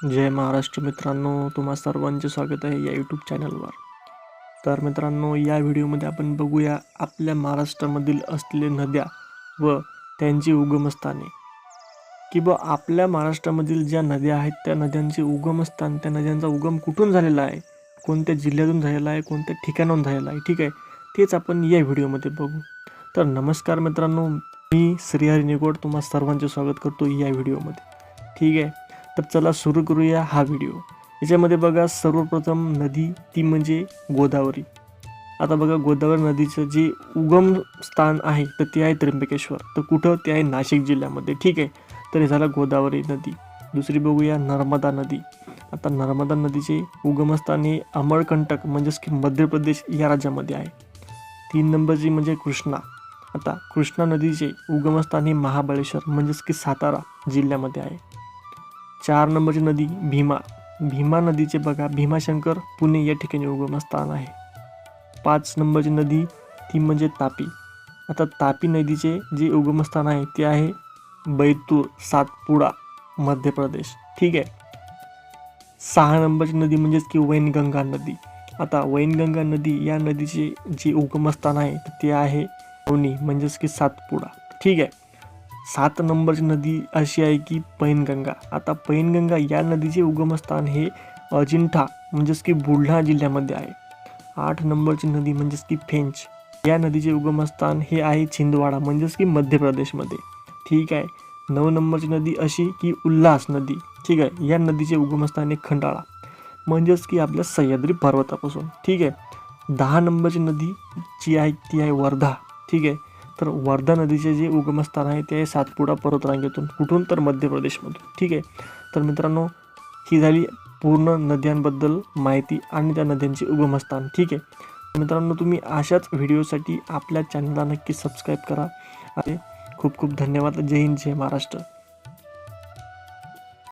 जय महाराष्ट्र मित्रांनो तुम्हा सर्वांचे स्वागत आहे या यूट्यूब चॅनलवर तर मित्रांनो या व्हिडिओमध्ये आपण बघूया आपल्या महाराष्ट्रामधील असलेले नद्या व त्यांची उगमस्थाने. की ब आपल्या महाराष्ट्रामधील ज्या नद्या आहेत त्या नद्यांचे उगमस्थान त्या नद्यांचा उगम कुठून झालेला आहे? कोणत्या जिल्ह्यातून झालेला आहे कोणत्या ठिकाणाहून झालेला आहे? ठीक आहे तेच आपण या व्हिडिओमध्ये बघू. तर नमस्कार मित्रांनो मी श्रीहरी निगोड तुम्हा सर्वांचे स्वागत करतो या व्हिडिओमध्ये ठीक आहे तर चला सुरू करूया हा व्हिडिओ याच्यामध्ये बघा सर्वप्रथम नदी ती म्हणजे गोदावरी. आता बघा गोदावरी नदीचं जे उगम स्थान आहे तर ते आहे त्र्यंबकेश्वर. तर कुठं? ते आहे नाशिक जिल्ह्यामध्ये. ठीक आहे? तर हे झालं गोदावरी नदी. दुसरी बघूया नर्मदा नदी. आता नर्मदा नदीचे उगमस्थान हे अमरकंटक म्हणजेच की मध्य प्रदेश या राज्यामध्ये आहे. तीन नंबरची म्हणजे कृष्णा. आता कृष्णा नदीचे उगमस्थान हे महाबळेश्वर म्हणजेच की सातारा जिल्ह्यामध्ये आहे. चार नंबरची नदी भीमा भीमा नदीचे बघा भीमाशंकर पुणे या ठिकाणी उगमस्थान आहे. पाच नंबरची नदी ती म्हणजे तापी. आता तापी नदीचे जे उगमस्थान आहे ते आहे बैतूर सातपुडा मध्य प्रदेश. ठीक आहे? सहा नंबरची नदी म्हणजेच की वैनगंगा नदी. आता वैनगंगा नदी या नदीचे जे उगमस्थान आहे ते आहे लोणी म्हणजेच की सातपुडा. ठीक आहे? सात नंबरची नदी अशी आहे की पैनगंगा. आता पैनगंगा या नदीचे उगमस्थान हे अजिंठा म्हणजेच की बुलढाणा जिल्ह्यामध्ये आहे. आठ नंबरची नदी म्हणजेच की फेंच. या नदीचे उगमस्थान हे आहे छिंदवाडा म्हणजेच की मध्य प्रदेशमध्ये. ठीक आहे. नऊ नंबरची नदी अशी की उल्हास नदी. ठीक आहे. या नदीचे उगमस्थान हे खंडाळा म्हणजेच की आपल्या सह्याद्री पर्वतापासून. ठीक आहे. दहा नंबरची नदी जी आहे ती आहे वर्धा. ठीक आहे. तर वर्धा नदीचे जे उगमस्थान आहे ते सातपुडा सातपुडा पर्वतरांगेतून कुठून तर मध्य प्रदेशमधून. ठीक आहे? तर मित्रांनो ही झाली पूर्ण नद्यांबद्दल माहिती आणि त्या नद्यांचे उगमस्थान. ठीक आहे? मित्रांनो तुम्ही अशाच व्हिडिओसाठी आपल्या चॅनलला नक्की सबस्क्राईब करा. आणि खूप खूप धन्यवाद. जय हिंद जय महाराष्ट्र.